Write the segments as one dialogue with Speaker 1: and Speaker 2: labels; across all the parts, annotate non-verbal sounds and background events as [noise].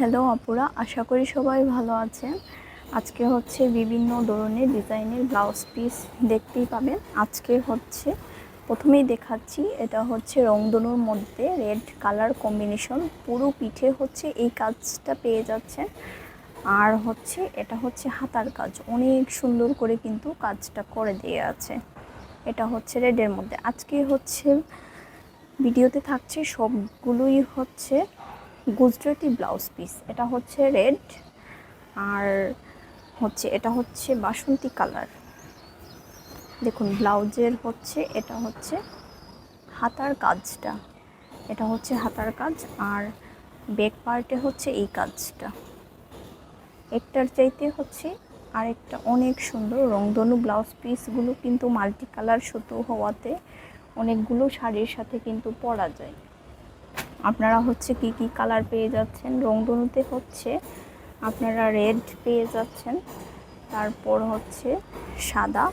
Speaker 1: Hello আপুরা, আশা করি সবাই ভালো আছেন। আজকে হচ্ছে বিভিন্ন ধরনের ডিজাইনের ব্লাউজ পিস দেখতেই পাবেন। আজকে হচ্ছে প্রথমেই দেখাচ্ছি, এটা হচ্ছে রংধনুর মধ্যে রেড কালার কম্বিনেশন। পুরো পিঠে হচ্ছে এই কাজটা পেয়ে যাচ্ছেন। আর হচ্ছে এটা হচ্ছে হাতার কাজ, অনেক সুন্দর করে কিন্তু কাজটা করে দিয়ে আছে। এটা হচ্ছে রেডের মধ্যে। আজকে হচ্ছে ভিডিওতে থাকছে সবগুলোই হচ্ছে গুজরাটি ব্লাউজ পিস। এটা হচ্ছে রেড আর হচ্ছে, এটা হচ্ছে বাসন্তী কালার। দেখুন, ব্লাউজের হচ্ছে, এটা হচ্ছে হাতার কাজটা। এটা হচ্ছে হাতার কাজ আর ব্যাক পার্টে হচ্ছে এই কাজটা। একটার চাইতে হচ্ছে আরেকটা অনেক সুন্দর রংধনু ব্লাউজ পিসগুলো কিন্তু মাল্টি কালার সুতো হওয়াতে অনেকগুলো শাড়ির সাথে কিন্তু পরা যায়। আপনারা হচ্ছে কি কি কালার পেয়ে যাচ্ছেন? রংধনুতে হচ্ছে আপনারা রেড পেয়ে যাচ্ছেন। তারপর হচ্ছে সাদা।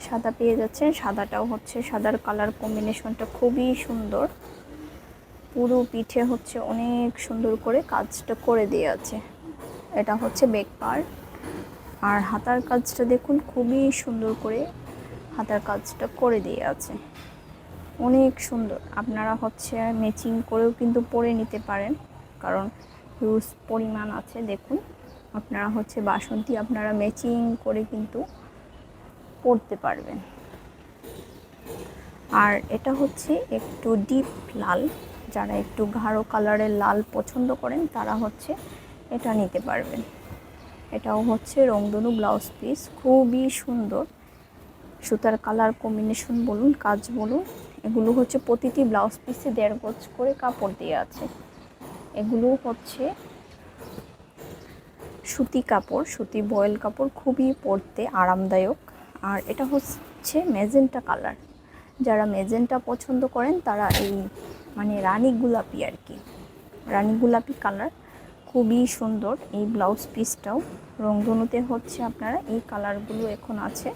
Speaker 1: সাদা পেয়ে যাচ্ছেন। সাদাটাও হচ্ছে সাদার কালার কম্বিনেশনটা খুবই সুন্দর। পুরো পিঠে হচ্ছে অনেক সুন্দর করে কাজটা করে দিয়ে আছে। এটা হচ্ছে বেক পার্ট আর হাতার কাজটা দেখুন, খুবই সুন্দর করে হাতার কাজটা করে দিয়ে আছে। অনেক সুন্দর। আপনারা হচ্ছে ম্যাচিং করেও কিন্তু পরে নিতে পারেন। কারণ হিউজ পরিমাণ আছে, দেখুন। আপনারা হচ্ছে বাসন্তী আপনারা ম্যাচিং করে কিন্তু পরতে পারবেন। আর এটা হচ্ছে একটু ডিপ লাল। যারা একটু গাঢ় কালারের লাল পছন্দ করেন, তারা হচ্ছে এটা নিতে পারবেন। এটাও হচ্ছে রংধনু ব্লাউজ পিস খুবই সুন্দর। সুতার কালার কম্বিনেশন বলুন, কাজ বলুন। এগুলো হচ্ছে প্রতিটি ব্লাউজ পিসে দেড় গজ করে কাপড় দিয়ে আছে। এগুলো হচ্ছে সুতি কাপড়, সুতি বয়েল কাপড় খুবই পরতে আরামদায়ক। আর এটা হচ্ছে মেজেন্টা কালার। যারা মেজেন্টা পছন্দ করেন, তারা এই মানে রানী গোলাপি আর কি, রানী গোলাপি কালার খুবই সুন্দর এই ব্লাউজ পিসটাও। রংধনুতে হচ্ছে আপনারা এই কালারগুলো এখন আছে,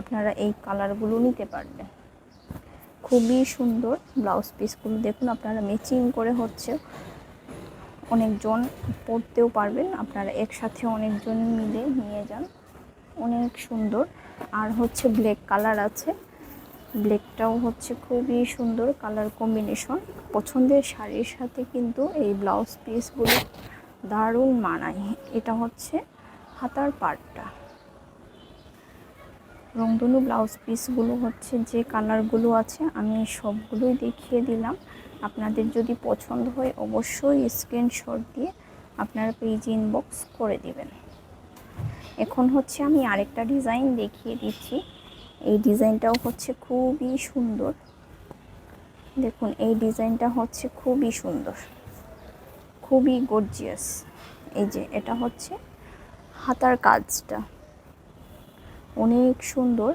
Speaker 1: আপনারা এই কালারগুলো নিতে পারবেন। খুবই সুন্দর ব্লাউজ পিসগুলো। দেখুন আপনারা ম্যাচিং করে হচ্ছে অনেকজন পরতেও পারবেন। আপনারা একসাথে অনেকজন মিলে নিয়ে যান। অনেক সুন্দর। আর হচ্ছে ব্ল্যাক কালার আছে। ব্ল্যাকটাও হচ্ছে খুবই সুন্দর কালার কম্বিনেশন পছন্দের শাড়ির সাথে কিন্তু এই ব্লাউজ পিসগুলো দারুণ মানায়। এটা হচ্ছে হাতার পার্টটা রংধনু ব্লাউজ পিসগুলো হচ্ছে যে কালারগুলো আছে, আমি সবগুলোই দেখিয়ে দিলাম। আপনাদের যদি পছন্দ হয় অবশ্যই স্ক্রিনশট দিয়ে আপনার পেজ ইনবক্স করে দিবেন। এখন হচ্ছে আমি আরেকটা ডিজাইন দেখিয়ে দিচ্ছি। এই ডিজাইনটাও হচ্ছে খুবই সুন্দর। দেখুন, এই ডিজাইনটা হচ্ছে খুবই সুন্দর। খুবই গর্জিয়াস এই যে, এটা হচ্ছে হাতার কাজটা। অনেক সুন্দর।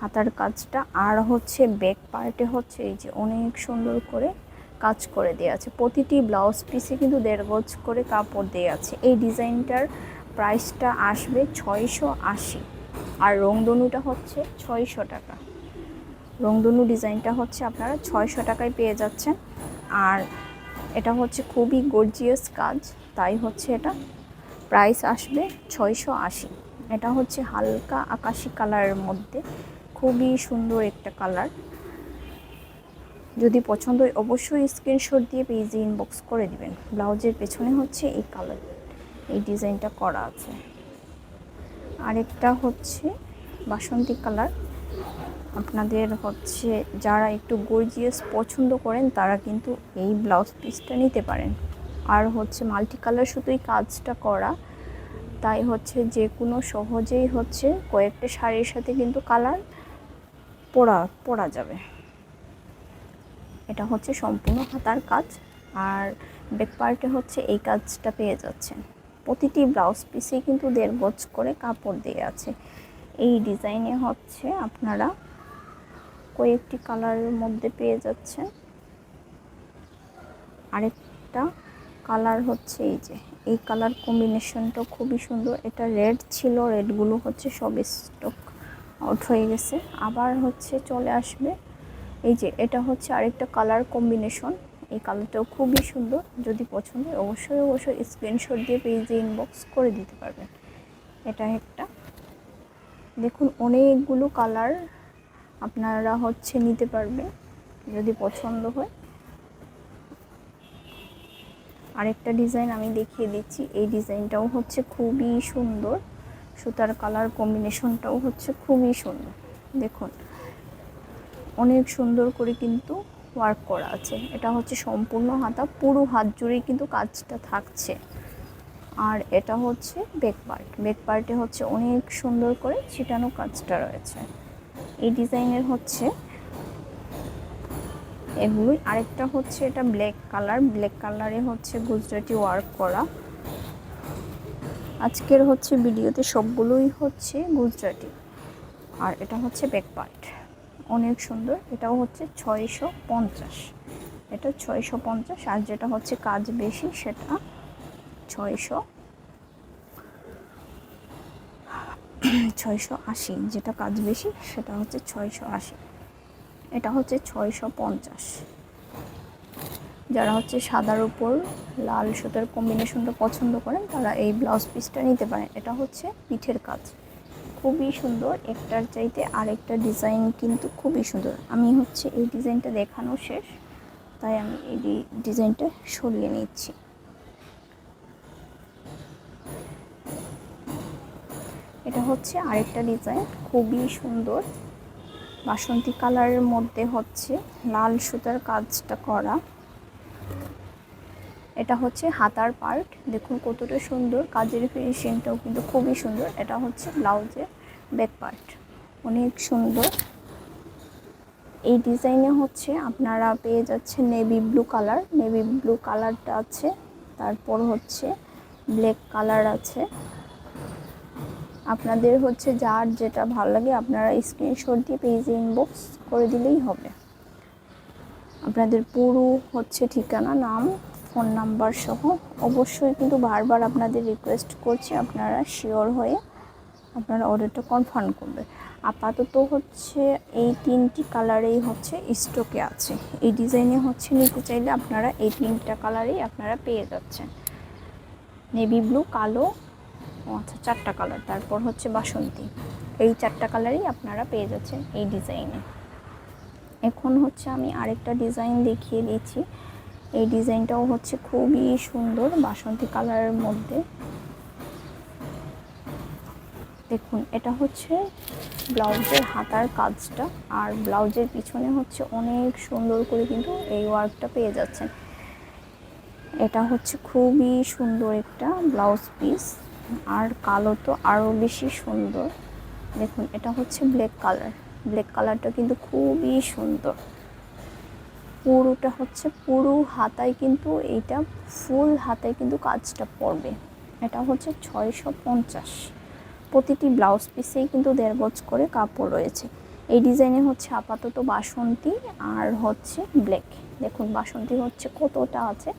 Speaker 1: হাতার কাজটা আর হচ্ছে ব্যাক পার্টে হচ্ছে এই যে অনেক সুন্দর করে কাজ করে দেওয়া আছে। প্রতিটি ব্লাউজ পিসে কিন্তু দেড় গজ করে কাপড় দেওয়া আছে। এই ডিজাইনটার প্রাইসটা আসবে ছয়শো আশি। আর রংধনুটা হচ্ছে ছয়শো টাকা। রংধনু ডিজাইনটা হচ্ছে আপনারা ছয়শো টাকায় পেয়ে যাচ্ছেন। আর এটা হচ্ছে খুবই গর্জিয়াস কাজ। তাই হচ্ছে এটা প্রাইস আসবে ছয়শো আশি। এটা হচ্ছে হালকা আকাশি কালারের মধ্যে। খুবই সুন্দর একটা কালার যদি পছন্দ হয় অবশ্যই স্ক্রিনশট দিয়ে পেজে ইনবক্স করে দিবেন। ব্লাউজের পেছনে হচ্ছে এই কালার এই ডিজাইনটা করা আছে। আরেকটা হচ্ছে বাসন্তী কালার আপনাদের হচ্ছে যারা একটু গর্জিয়াস পছন্দ করেন, তারা কিন্তু এই ব্লাউজ পিসটা নিতে পারেন। আর হচ্ছে মাল্টি কালার শুধুই কাজটা করা। তাই হচ্ছে যে কোনো সহজেই হচ্ছে কয়েকটা শাড়ির সাথে কিন্তু কালার পরা পরা যাবে। এটা হচ্ছে সম্পূর্ণ হাতার কাজ। আর ব্যাক পার্টে হচ্ছে এই কাজটা পেয়ে যাচ্ছেন প্রতিটি ব্লাউজ পিসে কিন্তু দেড় গজ করে কাপড় দিয়ে আছে। এই ডিজাইনে হচ্ছে আপনারা কয়েকটি কালারের মধ্যে পেয়ে যাচ্ছেন। আরেকটা কালার হচ্ছে এই যে। এই কালার কম্বিনেশনটা খুবই সুন্দর। এটা রেড ছিল, রেডগুলো হচ্ছে সব স্টক আউট হয়ে গেছে। আবার হচ্ছে চলে আসবে, এই যে এটা হচ্ছে আরেকটা কালার কম্বিনেশন। এই কালারটাও খুবই সুন্দর, যদি পছন্দ হয় অবশ্যই অবশ্যই স্ক্রিনশট দিয়ে পেজে ইনবক্স করে দিতে পারবেন। এটা একটা। দেখুন, অনেকগুলো কালার আপনারা হচ্ছে নিতে পারবেন যদি পছন্দ হয়। আরেকটা ডিজাইন আমি দেখিয়ে দিচ্ছি। এই ডিজাইনটাও হচ্ছে খুবই সুন্দর। সুতার কালার কম্বিনেশনটাও হচ্ছে খুবই সুন্দর। দেখুন, অনেক সুন্দর করে কিন্তু ওয়ার্ক করা আছে। এটা হচ্ছে সম্পূর্ণ হাতা, পুরো হাত জুড়েই কিন্তু কাজটা থাকছে। আর এটা হচ্ছে বেক পার্ট বেক পার্টে হচ্ছে অনেক সুন্দর করে ছিটানো কাজটা রয়েছে। এই ডিজাইনের হচ্ছে এগুলোই আরেকটা হচ্ছে এটা ব্ল্যাক কালার। ব্ল্যাক কালারে হচ্ছে গুজরাটি ওয়ার্ক করা। আজকের হচ্ছে ভিডিওতে সবগুলোই হচ্ছে গুজরাটি। আর এটা হচ্ছে ব্যাক পার্ট। অনেক সুন্দর। এটাও হচ্ছে ছয়শো পঞ্চাশ। এটা ছয়শো পঞ্চাশ। আর যেটা হচ্ছে কাজ বেশি, সেটা ছয়শো ছয়শো আশি। যেটা কাজ বেশি, সেটা হচ্ছে ছয়শো আশি। এটা হচ্ছে ছয়শো পঞ্চাশ। যারা হচ্ছে সাদার উপর লাল সুতার কম্বিনেশনটা পছন্দ করেন, তারা এই ব্লাউজ পিসটা নিতে পারেন। এটা হচ্ছে পিঠের কাজ। খুবই সুন্দর। একটার চাইতে আরেকটা ডিজাইন কিন্তু খুবই সুন্দর। আমি হচ্ছে এই ডিজাইনটা দেখানো শেষ, তাই আমি এই ডিজাইনটা সরিয়ে নিচ্ছি। এটা হচ্ছে আরেকটা ডিজাইন খুবই সুন্দর। বাসন্তী কালারের মধ্যে হচ্ছে লাল সুতার কাজটা করা। এটা হচ্ছে হাতার পার্ট। দেখুন কতটা সুন্দর, কাজের ফিনিশিংটাও কিন্তু খুবই সুন্দর। এটা হচ্ছে ব্লাউজের ব্যাক পার্ট অনেক সুন্দর। এই ডিজাইনে হচ্ছে আপনারা পেয়ে যাচ্ছেন navy blue colour navy blue কালারটা আছে, তারপর হচ্ছে ব্ল্যাক কালার আছে। আপনাদের হচ্ছে যার যেটা ভালো লাগে আপনারা স্ক্রিনশট দিয়ে পেজে ইনবক্স করে দিলেই হবে। আপনাদের পুরো হচ্ছে ঠিকানা, নাম ফোন নাম্বার সহ অবশ্যই কিন্তু বারবার আপনাদের রিকোয়েস্ট করছি আপনারা শিওর হয়ে আপনারা অর্ডারটা কনফার্ম করবেন। আপাতত হচ্ছে এই তিনটি কালারেই হচ্ছে স্টকে আছে। এই ডিজাইনে হচ্ছে নিতে চাইলে আপনারা এই তিনটা কালারেই আপনারা পেয়ে যাচ্ছেন। নেভি ব্লু কালো ও আচ্ছা চারটা কালার তারপর হচ্ছে বাসন্তী। এই চারটা কালারই আপনারা পেয়ে যাচ্ছেন এই ডিজাইনে এখন হচ্ছে আমি আরেকটা ডিজাইন দেখিয়ে দিচ্ছি। এই ডিজাইনটাও হচ্ছে খুবই সুন্দর বাসন্তী কালারের মধ্যে। দেখুন, এটা হচ্ছে ব্লাউজের হাতার কাজটা। আর ব্লাউজের পিছনে হচ্ছে অনেক সুন্দর করে কিন্তু এই ওয়ার্কটা পেয়ে যাচ্ছেন। এটা হচ্ছে খুবই সুন্দর একটা ব্লাউজ পিস আর কালো তো আরও বেশি সুন্দর। দেখুন, এটা হচ্ছে ব্ল্যাক কালার ব্ল্যাক কালারটা কিন্তু খুবই সুন্দর। পুরোটা হচ্ছে পুরো হাতায় কিন্তু এইটা ফুল হাতায় কিন্তু কাজটা পড়বে। এটা হচ্ছে ছয়শো পঞ্চাশ। প্রতিটি ব্লাউজ পিসেই কিন্তু দেড় গজ করে কাপড় রয়েছে। এই ডিজাইনে হচ্ছে আপাতত বাসন্তী আর হচ্ছে ব্ল্যাক দেখুন, বাসন্তী হচ্ছে কতটা আছে,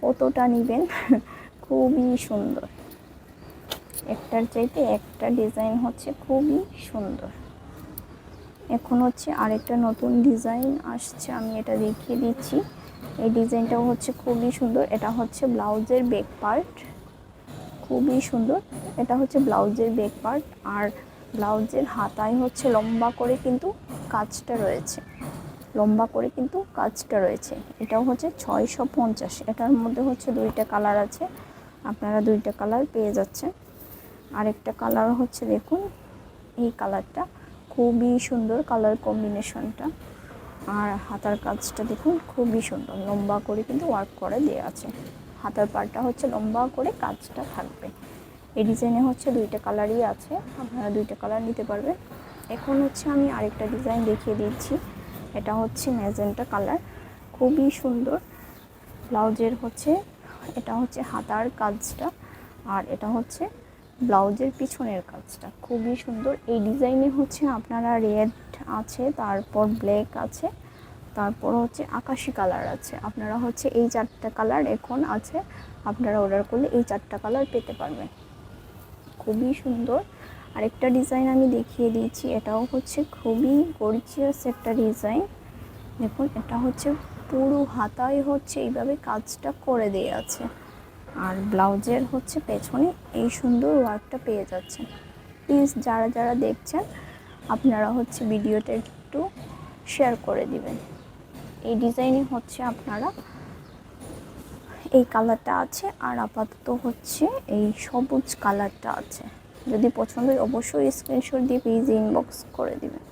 Speaker 1: কতটা নেবেন, [laughs] খুবই সুন্দর। একটার চাইতে একটা ডিজাইন হচ্ছে খুবই সুন্দর। এখন হচ্ছে আরেকটা নতুন ডিজাইন আসছে, আমি এটা দেখিয়ে দিচ্ছি। এই ডিজাইনটাও হচ্ছে খুবই সুন্দর, এটা হচ্ছে ব্লাউজের বেক পার্ট খুবই সুন্দর, এটা হচ্ছে ব্লাউজের বেক পার্ট আর ব্লাউজের হাতায় হচ্ছে লম্বা করে কিন্তু কাজটা রয়েছে। লম্বা করে কিন্তু কাজটা রয়েছে। এটাও হচ্ছে ছয়শো পঞ্চাশ, এটার মধ্যে হচ্ছে দুইটা কালার আছে, আপনারা দুইটা কালার পেয়ে যাচ্ছেন। আরেকটা কালার হচ্ছে দেখুন, এই কালারটা খুবই সুন্দর কালার কম্বিনেশনটা আর হাতার কাজটা দেখুন, খুবই সুন্দর। লম্বা করে কিন্তু ওয়ার্ক করে দেওয়া আছে। হাতার পাড়টা হচ্ছে লম্বা করে কাজটা থাকবে। এই ডিজাইনে হচ্ছে দুইটা কালারই আছে। আপনারা দুইটা কালার নিতে পারবেন। এখন হচ্ছে আমি আরেকটা ডিজাইন দেখিয়ে দিচ্ছি। এটা হচ্ছে ম্যাজেন্টা কালার খুবই সুন্দর। ব্লাউজের হচ্ছে, এটা হচ্ছে হাতার কাজটা। আর এটা হচ্ছে ব্লাউজের পিছনের কাজটা। খুবই সুন্দর। এই ডিজাইনে হচ্ছে আপনারা রেড আছে, তারপর ব্ল্যাক আছে, তারপর হচ্ছে আকাশি কালার আছে। আপনারা হচ্ছে এই চারটা কালার এখন আছে, আপনারা অর্ডার করলে এই চারটা কালার পেতে পারবেন। খুবই সুন্দর। আরেকটা ডিজাইন আমি দেখিয়ে দিয়েছি, এটাও হচ্ছে খুবই গর্জিয়াস একটা ডিজাইন। দেখুন, এটা হচ্ছে পুরো হাতায় হচ্ছে এইভাবে কাজটা করে দিয়ে আছে। আর ব্লাউজের হচ্ছে পেছনে এই সুন্দর ওয়ার্কটা পেয়ে যাচ্ছেন। প্লিজ যারা যারা দেখছেন, আপনারা হচ্ছে ভিডিওটা একটু শেয়ার করে দিবেন। এই ডিজাইনে হচ্ছে আপনারা এই কালারটা আছে আর আপাতত হচ্ছে এই সবুজ কালারটা আছে। যদি পছন্দ হয় অবশ্যই স্ক্রিনশট দিয়ে পেজে ইনবক্স করে দিবেন।